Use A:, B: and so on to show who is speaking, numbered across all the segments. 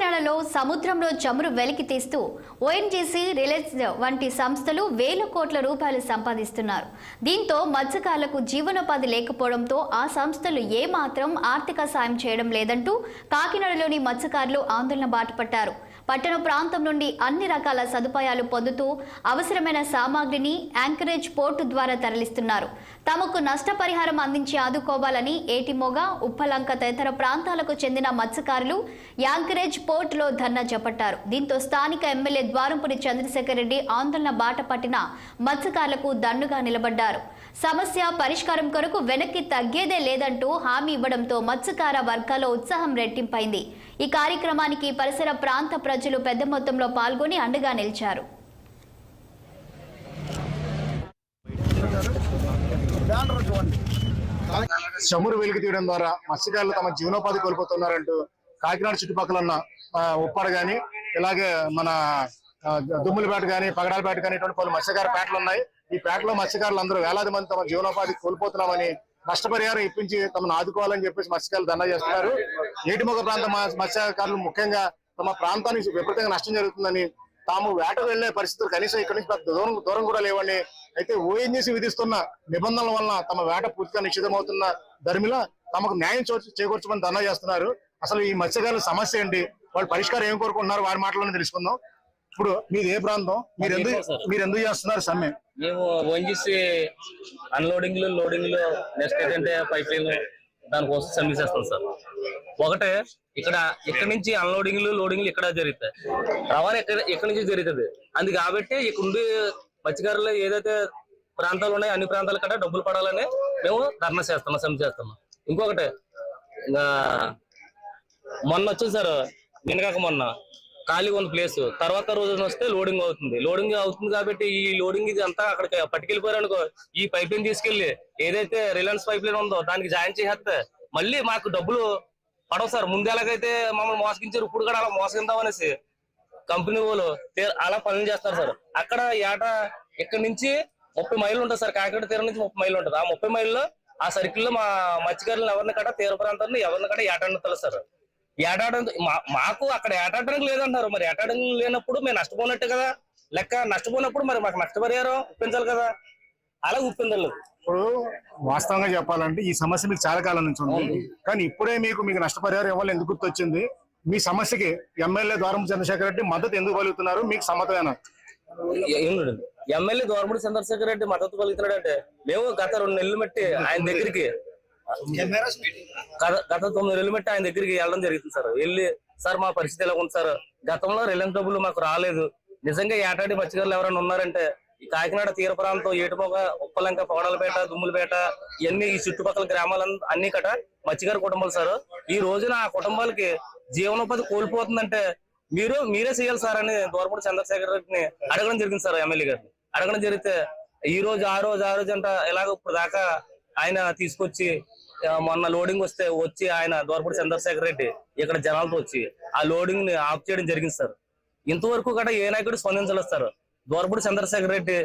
A: కాకినాడలో సముద్రంలో చమురు వెలికి తీస్తూ ఓఎన్జీసీ రిలయన్స్ వంటి సంస్థలు వేల కోట్ల రూపాయలు సంపాదిస్తున్నారు. దీంతో మత్స్యకారులకు జీవనోపాధి లేకపోవడంతో ఆ సంస్థలు ఏమాత్రం ఆర్థిక సాయం చేయడం లేదంటూ కాకినాడలోని మత్స్యకారులు ఆందోళన బాటపట్టారు పట్టణ ప్రాంతం నుండి అన్ని రకాల సదుపాయాలు పొందుతూ అవసరమైన సామాగ్రిని యాంకరేజ్ పోర్టు ద్వారా తరలిస్తున్నారు. తమకు నష్టపరిహారం అందించి ఆదుకోవాలని ఏటిమొగ ఉప్పలంక తదితర ప్రాంతాలకు చెందిన మత్స్యకారులు యాంకరేజ్ పోర్టులో ధర్నా చేపట్టారు. దీంతో స్థానిక ఎమ్మెల్యే ద్వారంపురి చంద్రశేఖర్ రెడ్డి ఆందోళన బాట పట్టిన మత్స్యకారులకు దండుగా నిలబడ్డారు. సమస్య పరిష్కారం కొరకు వెనక్కి తగ్గేదే లేదంటూ హామీ ఇవ్వడంతో మత్స్యకార వర్గాల్లో ఉత్సాహం రెట్టింపైంది. ఈ కార్యక్రమానికి పరిసర ప్రాంత ప్రజలు పెద్ద మొత్తంలో పాల్గొని అండగా నిలిచారు.
B: చమురు వెలికి తీయడం ద్వారా మత్స్యకారులు తమ జీవనోపాధి కోల్పోతున్నారంటూ కాకినాడ చుట్టుపక్కల ఉన్న ఆ, ఉప్పాడ ఇలాగే మన దుమ్ములపేట కానీ పగడాలపేట కానీ ఇటువంటి పలు మత్స్యకార పేటలు ఉన్నాయి. ఈ పేటలో మత్స్యకారులు అందరూ వేలాది మంది తమ జీవనోపాధి కోల్పోతున్నామని నష్టపరిహారం ఇప్పించి తమను ఆదుకోవాలని చెప్పేసి మత్స్యకారులు దండా చేస్తున్నారు. ఏటిమొగ ప్రాంత మత్స్యకారులు ముఖ్యంగా తమ ప్రాంతానికి విపరీతంగా నష్టం జరుగుతుందని తాము వేటకు వెళ్ళే పరిస్థితులు కనీసం ఇక్కడి నుంచి పెద్ద దూరం దూరం కూడా లేవండి. అయితే ఓఎన్జీసీ విధిస్తున్న నిబంధనల వలన తమ వేట పూర్తిగా నిషిద్ధమవుతున్న ధర్మిలా తమకు న్యాయం చేకూర్చమని దండ చేస్తున్నారు. అసలు ఈ మత్స్యకారుల సమస్య ఏంటి? వాళ్ళు పరిష్కారం ఏం కోరుకుంటున్నారు? వారి మాటలను తెలుసుకుందాం. ఇప్పుడు మీది ఏ ప్రాంతం? మీరు ఎందుకు మీరు ఎందుకు చేస్తున్నారు సమ్మె?
C: మేము ఓఎన్జీసీ అన్లోడింగ్ లోడింగ్ నెక్స్ట్ ఏంటంటే పైప్ లైన్ దానికోసం సర్వీస్ చేస్తాం సార్. ఒకటే ఇక్కడ ఇక్కడ నుంచి అన్లోడింగ్ లోడింగ్లు ఇక్కడ జరుగుతాయి. రవాణా ఇక్కడ ఇక్కడ నుంచి జరుగుతుంది. అందు కాబట్టి ఇక్కడ ఉండి మత్స్యకారులు ఏదైతే ప్రాంతాలు ఉన్నాయో అన్ని ప్రాంతాల కంటే డబ్బులు పడాలని మేము ధర్నా చేస్తున్నాం సమ్మె చేస్తున్నాం ఇంకొకటి ఇంకా మొన్న వచ్చింది సార్ నిన్నగాక మొన్న. ఖాళీ ఉంది ప్లేస్ తర్వాత రోజు వస్తే లోడింగ్ అవుతుంది. లోడింగ్ అవుతుంది కాబట్టి ఈ లోడింగ్ ఇది అంతా అక్కడికి పట్టుకెళ్ళిపోయారు అనుకో ఈ పైప్ లైన్ తీసుకెళ్ళి ఏదైతే రిలయన్స్ పైప్ లైన్ ఉందో దానికి జాయిన్ చేసేస్తే మళ్ళీ మాకు డబ్బులు పడవు సార్. ముందు ఎలాగైతే మమ్మల్ని మోసగించారు ఇప్పుడు కూడా అలా మోసగిందాం అనేసి కంపెనీ వాళ్ళు అలా పనులు చేస్తారు సార్. అక్కడ ఏట ఇక్కడ నుంచి ముప్పై మైళ్ళు ఉంటుంది సార్. కాకినాడ తీరం నుంచి ముప్పై మైళ్ళు ఉంటుంది. ఆ ముప్పై మైల్లో ఆ సర్కిల్లో మా మత్స్యకారులను ఎవరిని కట్ట తీర ప్రాంతాన్ని ఎవరిని కట్ట ఏటండుతారు సార్. ఏటాడ మాకు అక్కడ ఏటాడడానికి లేదంటారు. మరి ఏటాడడం లేనప్పుడు మేము నష్టపోయినట్టే కదా? లెక్క నష్టపోయినప్పుడు మరి మాకు నష్టపరిహారం ఒప్పించాలి కదా? అలా ఒప్పించలేదు
B: ఇప్పుడు వాస్తవంగా చెప్పాలంటే ఈ సమస్య మీకు చాలా కాలం నుంచి ఉంది. కానీ ఇప్పుడే మీకు మీకు నష్టపరిహారం ఇవ్వాలి ఎందుకు గుర్తొచ్చింది? మీ సమస్యకి ఎమ్మెల్యే ద్వారం చంద్రశేఖర్ రెడ్డి మద్దతు ఎందుకు పలుకుతున్నారు? మీకు సమ్మతమేనా?
C: ఎమ్మెల్యే దోరముడి చంద్రశేఖర్ రెడ్డి మద్దతు పలుకుతున్నాడంటే మేము గత రెండు నెలలు బట్టి ఆయన దగ్గరికి గత గత తొమ్మిది నెలలు బట్టి ఆయన దగ్గరికి వెళ్ళడం జరుగుతుంది సార్. వెళ్ళి సార్ మా పరిస్థితి ఎలా ఉంది సార్? గతంలో రిలయన్స్ డబ్బులు మాకు రాలేదు. నిజంగా ఏటాడి మత్స్యకారులు ఎవరైనా ఉన్నారంటే ఈ కాకినాడ తీర ప్రాంతం ఏటుమొగ ఉప్పలంక పొగడలపేట దుమ్ములపేట ఇవన్నీ ఈ చుట్టుపక్కల గ్రామాల అన్ని కట మత్స్యకారు కుటుంబాలు సార్. ఈ రోజున ఆ కుటుంబాలకి జీవనోపాధి కోల్పోతుందంటే మీరు మీరే చేయాలి సార్ అని దూరపూడి చంద్రశేఖర్ రెడ్డిని అడగడం జరిగింది సార్ ఎమ్మెల్యే గారిని అడగడం జరిగితే ఈ రోజు ఆ రోజు ఆ రోజు అంట ఎలాగ ఇప్పుడు దాకా ఆయన తీసుకొచ్చి మొన్న లోడింగ్ వస్తే వచ్చి ఆయన దూరపూడి చంద్రశేఖర్ రెడ్డి ఇక్కడ జనాలతో వచ్చి ఆ లోడింగ్ని ఆఫ్ చేయడం జరిగింది సార్. ఇంతవరకు కూడా ఏ నాయకుడు స్పందించలేదు సార్. దూరపూడి చంద్రశేఖర్ రెడ్డి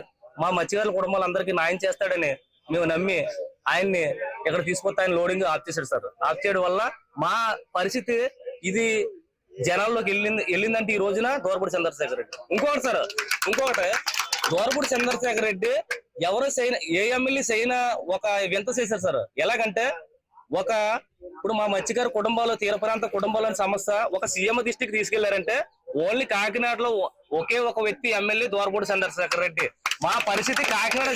C: మా మత్స్యకారుల కుటుంబాలందరికీ న్యాయం చేస్తాడని మేము నమ్మి ఆయన్ని ఇక్కడ తీసుకొస్తే ఆయన లోడింగ్ ఆఫ్ చేశాడు సార్. ఆఫ్ చేయడం వల్ల మా పరిస్థితి ఇది జనాల్లోకి వెళ్ళింది వెళ్ళిందంటే ఈ రోజున దూరపూడి చంద్రశేఖర్ రెడ్డి. ఇంకొకటి సార్ ఇంకొకటి. దూరపూడి చంద్రశేఖర్ రెడ్డి ఎవరు చేయన ఏ ఎమ్మెల్యే చేయన ఒక వింత చేశారు సార్. ఎలాగంటే ఒక ఇప్పుడు మా మత్స్యకారు కుటుంబాలు తీర ప్రాంత కుటుంబాలని సమస్య ఒక సీఎం దృష్టికి తీసుకెళ్ళారంటే ఓన్లీ కాకినాడలో ఒకే ఒక వ్యక్తి ఎమ్మెల్యే దోరపూడి చంద్రశేఖర్ రెడ్డి. మా పరిస్థితి కాకినాడ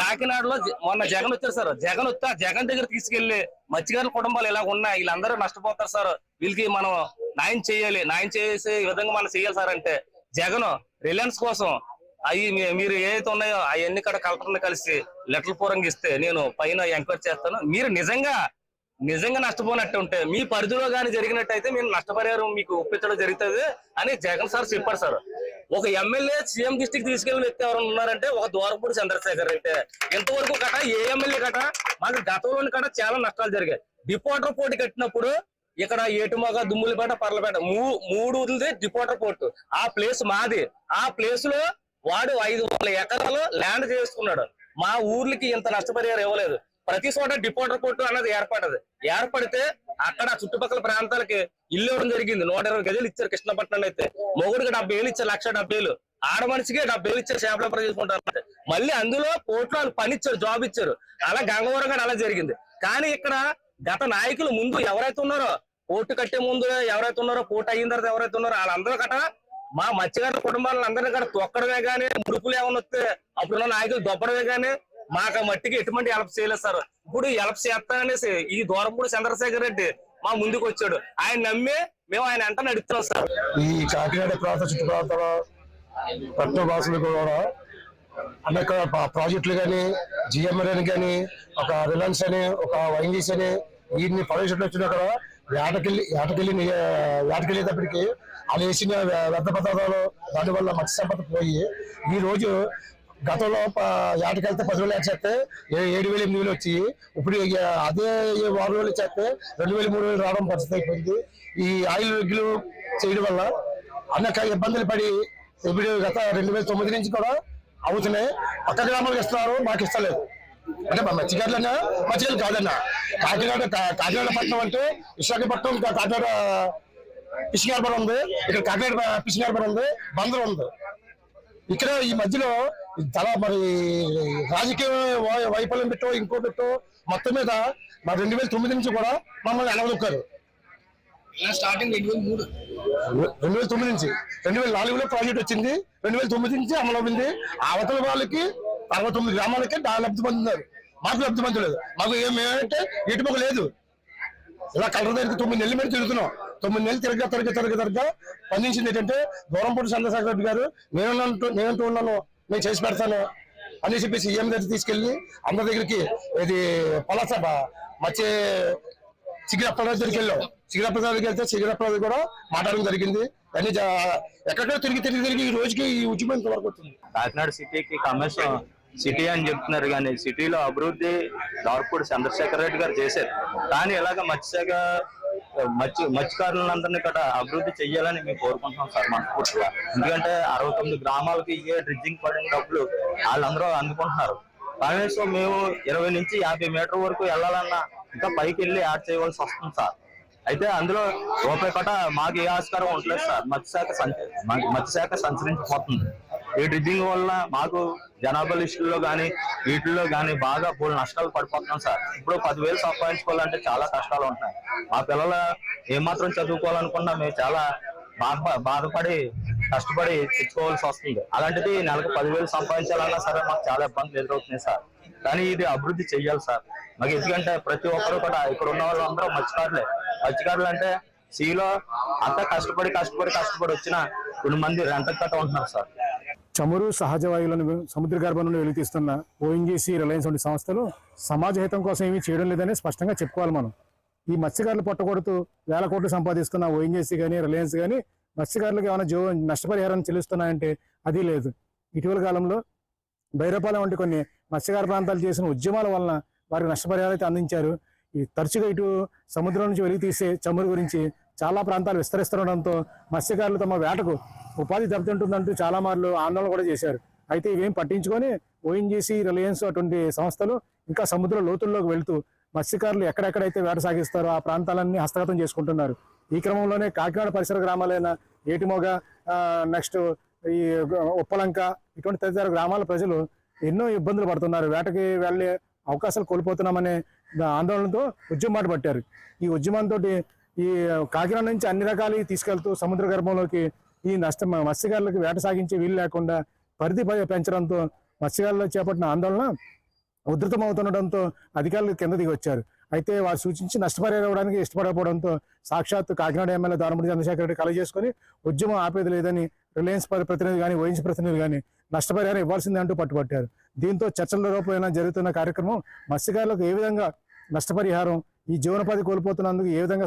C: కాకినాడలో మొన్న జగన్ వచ్చారు సార్. జగన్ వస్తే జగన్ దగ్గర తీసుకెళ్ళి మత్స్యకారుల కుటుంబాలు ఇలా ఉన్నాయి వీళ్ళందరూ నష్టపోతారు సార్. వీళ్ళకి మనం న్యాయం చేయాలి. న్యాయం చేసే విధంగా మనం చేయాలి సార్ అంటే జగన్ రిలయన్స్ కోసం అవి మీరు ఏదైతే ఉన్నాయో అవన్నీ కూడా కలెక్టర్ని కలిసి లెటర్ పూర్వంగా ఇస్తే నేను పైన ఎంక్వైరీ చేస్తాను. మీరు నిజంగా నిజంగా నష్టపోయినట్టు ఉంటే మీ పరిధిలో కానీ జరిగినట్టయితే మేము నష్టపరిహారం మీకు ఒప్పించడం జరుగుతుంది అని జగన్ సార్ చెప్పారు సార్. ఒక ఎమ్మెల్యే సీఎం డిస్టిక్ తీసుకెళ్ళిన వ్యక్తి ఎవరైనా ఉన్నారంటే ఒక ద్వారపూడి చంద్రశేఖర్ అయితే. ఇంతవరకు కట ఏ ఎమ్మెల్యే కట? మాకు గతంలోని కట చాలా నష్టాలు జరిగాయి. డిపోటర్ పోటీ కట్టినప్పుడు ఇక్కడ ఏటుమగ దుమ్ములపేట పర్లపేట మూ- మూడు ఉంది డిపోటర్ పోర్టు. ఆ ప్లేస్ మాది. ఆ ప్లేస్లో వాడు ఐదు వందల ఎకరాలు ల్యాండ్ చేసుకున్నాడు. మా ఊర్లకి ఇంత నష్టపరిహారం ఇవ్వలేదు. ప్రతి చోట డిపోటర్ కోర్టు అన్నది ఏర్పడదు ఏర్పడితే అక్కడ చుట్టుపక్కల ప్రాంతాలకి ఇల్లు ఇవ్వడం జరిగింది. నూట ఇరవై గదులు ఇచ్చారు కృష్ణపట్నంలో అయితే. మొగుడికి డెబ్బై ఏళ్ళు ఇచ్చారు లక్ష డెబ్బై ఏళ్ళు ఆడ మనిషికి డెబ్బై ఏళ్ళు ఇచ్చారు చేపల చేసుకుంటారు మళ్ళీ అందులో కోర్టులో వాళ్ళు పని ఇచ్చారు జాబ్ ఇచ్చారు. అలా గంగవరం కూడా అలా జరిగింది. కానీ ఇక్కడ గత నాయకులు ముందు ఎవరైతే ఉన్నారో కోర్టు కట్టే ముందు ఎవరైతే ఉన్నారో కోర్టు అయిన తర్వాత ఎవరైతే ఉన్నారో వాళ్ళందరూ కట మా మత్స్యకారుల కుటుంబాలను అందరినీ కూడా తొక్కడమే కానీ ముడుపులు ఏమైనా వస్తే అప్పుడున్న నాయకులు దొబ్బడమే కానీ మాకు ఆ మట్టికి ఎటువంటి హెల్ప్ చేయలేదు సార్. ఇప్పుడు హెల్ప్ చేస్తాననేసి ఈ దూరంపూడి చంద్రశేఖర్ రెడ్డి మా ముందుకు వచ్చాడు. ఆయన నమ్మి మేము ఆయన వెంట నడుపుతున్నాం సార్.
D: ఈ కాకినాడ ప్రాంత చుట్టుప్రాంతాల పట్టణ వాసులకు కూడా అనేక ప్రాజెక్టులు కానీ జిఎంఆర్ కానీ ఒక రిలయన్స్ అని ఒక వైంగీస్ అని వీటిని ప్రవేశపెట్టి అక్కడ వేటకెళ్ళి వేటకెళ్ళి వేటకెళ్ళేటప్పటికి వాళ్ళు వేసిన వ్యర్థ పదార్థాలు దానివల్ల మత్స్య సంపద పోయి ఈ రోజు గతంలో ప- ఏటకెళ్తే పది వేలు చేస్తే ఏడు వేలు ఎనిమిది వేలు వచ్చి ఇప్పుడు అదే ఆరు వేలు చేస్తే రెండు వేలు మూడు వేలు రావడం పరిస్థితి అయిపోయింది. ఈ ఆయిల్ విగ్గులు చేయడం వల్ల అనేక ఇబ్బందులు పడి ఇప్పుడు గత రెండు వేల తొమ్మిది నుంచి కూడా అవుతున్నాయి. పక్క గ్రామాలకు ఇస్తున్నారు మాకు ఇస్తలేదు. అంటే మా మత్స్యకారులన్నా మత్స్యకారులు కాదన్నా. కాకినాడ కాకినాడ పట్టణం అంటే విశాఖపట్నం కాకినాడ ఫిషింగ్ హార్బర్ ఉంది. ఇక్కడ కాకినాడ ఫిషింగ్ హార్బర్ ఉంది. బందర్ ఉంది. ఇక్కడ ఈ మధ్యలో చాలా మరి రాజకీయ వైఫల్యం పెట్టో ఇంకో పెట్టో మొత్తం మీద మరి రెండు వేల తొమ్మిది నుంచి కూడా మమ్మల్ని ఎలవదొక్కారు
E: స్టార్టింగ్ రెండు వేల మూడు?
D: రెండు వేల తొమ్మిది నుంచి. రెండు వేల నాలుగులో ప్రాజెక్ట్ వచ్చింది. రెండు వేల తొమ్మిది నుంచి అమలు అయింది అవతల వాళ్ళకి అరవై తొమ్మిది గ్రామాలకి లబ్ధి పొందుతున్నారు మాకు లబ్ధి పొందలేదు. మాకు ఏమేమంటే ఏమంటే ఇటుపక్క లేదు. ఇలా కలర్ దగ్గరికి తొమ్మిది నెలల మీద తిరుగుతున్నాం. తొమ్మిది నెలలు తిరగ తిరగ తిరగ తిరగ స్పందించింది ఏంటంటే దూరంపూడి చంద్రశేఖర రెడ్డి గారు నేనంటూ నేనంటూ ఉన్నాను. నేను చేసి పెడతాను. అని చెప్పి సీఎం దగ్గర తీసుకెళ్ళి అందరి దగ్గరికి ఇది పలాస మచ్చే సిగిరప్పరాజు దగ్గరికి వెళ్ళాం. సిగిరప్పరాజు దగ్గరికి వెళ్తే సిగిరప్పరాజు కూడా మాట్లాడడం జరిగింది. కానీ ఎక్కడో ఎక్కడెక్కడ తిరిగి తిరిగి తిరిగి ఈ రోజుకి ఈ ఉద్యమం ఇంతవరకు వచ్చింది.
F: కాకినాడ సిటీకి కమర్షియల్ సిటీ అని చెప్తున్నారు కానీ సిటీలో అభివృద్ధి దార్పూడి చంద్రశేఖర్ రెడ్డి గారు చేశారు. కానీ ఇలాగ మత్స్యగా మత్స్య మత్స్యకారులందరినీ కూడా అభివృద్ధి చెయ్యాలని మేము కోరుకుంటున్నాం సార్ మనస్ఫూర్తిగా. ఎందుకంటే అరవై తొమ్మిది గ్రామాలకి ఇవే డ్రిడ్జింగ్ పడిన డబ్బులు వాళ్ళందరూ అందుకుంటున్నారు. కనీసం మేము ఇరవై నుంచి యాభై మీటర్ వరకు వెళ్ళాలన్నా ఇంకా పైకి వెళ్ళి యాడ్ చేయవలసి వస్తుంది సార్. అయితే అందులో రూపాయి కట మాకు ఏ ఆస్కారం ఉండలేదు సార్. మత్స్యశాఖ సంచ మత్స్యశాఖ సంచరించిపోతుంది ఈ డ్రిడ్జింగ్ వల్ల మాకు జనాభా లిస్టుల్లో కానీ వీటిల్లో కానీ బాగా పూలు నష్టాలు పడిపోతున్నాం సార్. ఇప్పుడు పదివేలు సంపాదించుకోవాలంటే చాలా కష్టాలు ఉంటాయి మా పిల్లలు ఏమాత్రం చదువుకోవాలనుకున్నా మేము చాలా బాధ బాధపడి కష్టపడి తెచ్చుకోవాల్సి వస్తుంది. అలాంటిది నెలకు పదివేలు సంపాదించాలన్నా సరే మాకు చాలా ఇబ్బందులు ఎదురవుతున్నాయి సార్. కానీ ఇది అభివృద్ధి చెయ్యాలి సార్. మాకు ఎందుకంటే ప్రతి ఒక్కరు కూడా ఇక్కడ ఉన్న వాళ్ళు అందరూ మత్స్యకారులే. మత్స్యకారులు అంటే సీలో అంతా కష్టపడి కష్టపడి కష్టపడి వచ్చిన కొన్ని మంది రెంట కట్ట ఉంటున్నారు సార్.
B: చమురు సహజ వాయువులను సముద్ర గర్భం నుండి వెలికిస్తున్న ఓఎన్జీసీ రిలయన్స్ వంటి సంస్థలు సమాజ హితం కోసం ఏమీ చేయడం లేదని స్పష్టంగా చెప్పుకోవాలి మనం. ఈ మత్స్యకారులు పట్టకూడదు వేల కోట్లు సంపాదిస్తున్న ఓఎన్జీసీ కానీ రిలయన్స్ కానీ మత్స్యకారులకు ఏమైనా జీవ నష్టపరిహారం చెల్లిస్తున్నాయంటే అది లేదు. ఇటీవల కాలంలో బైరపాలెం వంటి కొన్ని మత్స్యకార ప్రాంతాలు చేసిన ఉద్యమాల వలన వారికి నష్టపరిహారం అయితే అందించారు. ఈ తరచుగా ఇటు సముద్రం నుంచి వెలికి తీసే చమురు గురించి చాలా ప్రాంతాలు విస్తరిస్తుండడంతో మత్స్యకారులు తమ వేటకు ఉపాధి దెబ్బతింటుందంటూ చాలా మార్లు ఆందోళన కూడా చేశారు. అయితే ఇవేం పట్టించుకొని ఓఎన్జీసీ రిలయన్స్ అటువంటి సంస్థలు ఇంకా సముద్ర లోతుల్లోకి వెళుతూ మత్స్యకారులు ఎక్కడెక్కడైతే వేట సాగిస్తారో ఆ ప్రాంతాలన్నీ హస్తగతం చేసుకుంటున్నారు. ఈ క్రమంలోనే కాకినాడ పరిసర గ్రామాలైన ఏటిమోగ నెక్స్ట్ ఈ ఉప్పలంక ఇటువంటి తదితర గ్రామాల ప్రజలు ఎన్నో ఇబ్బందులు పడుతున్నారు. వేటకి వెళ్ళే అవకాశాలు కోల్పోతున్నామనే ఆందోళనతో ఉద్యమం పట్టారు. ఈ ఉద్యమంతో ఈ కాకినాడ నుంచి అన్ని రకాలు తీసుకెళ్తూ సముద్ర గర్భంలోకి ఈ నష్టం మత్స్యకారులకు వేట సాగించే వీలు లేకుండా పరిధి పెంచడంతో మత్స్యకారులు చేపట్టిన ఆందోళన ఉధృతమవుతుండడంతో అధికారులు కింద దిగి వచ్చారు అయితే వారు సూచించి నష్టపరిహారం ఇవ్వడానికి ఇష్టపడకపోవడంతో సాక్షాత్ కాకినాడ ఎమ్మెల్యే దారుమూడి చంద్రశేఖర రెడ్డి కల చేసుకుని ఉద్యమం ఆపేది లేదని రిలయన్స్ ప్రతినిధి కానీ ఓఎన్సీ ప్రతినిధి కానీ నష్టపరిహారం ఇవ్వాల్సిందే అంటూ పట్టుబట్టారు. దీంతో చర్చల రూపంలో జరుగుతున్న కార్యక్రమం మత్స్యకారులకు ఏ విధంగా నష్టపరిహారం ఈ జీవనోపాధి కోల్పోతున్నందుకు ఏ విధంగా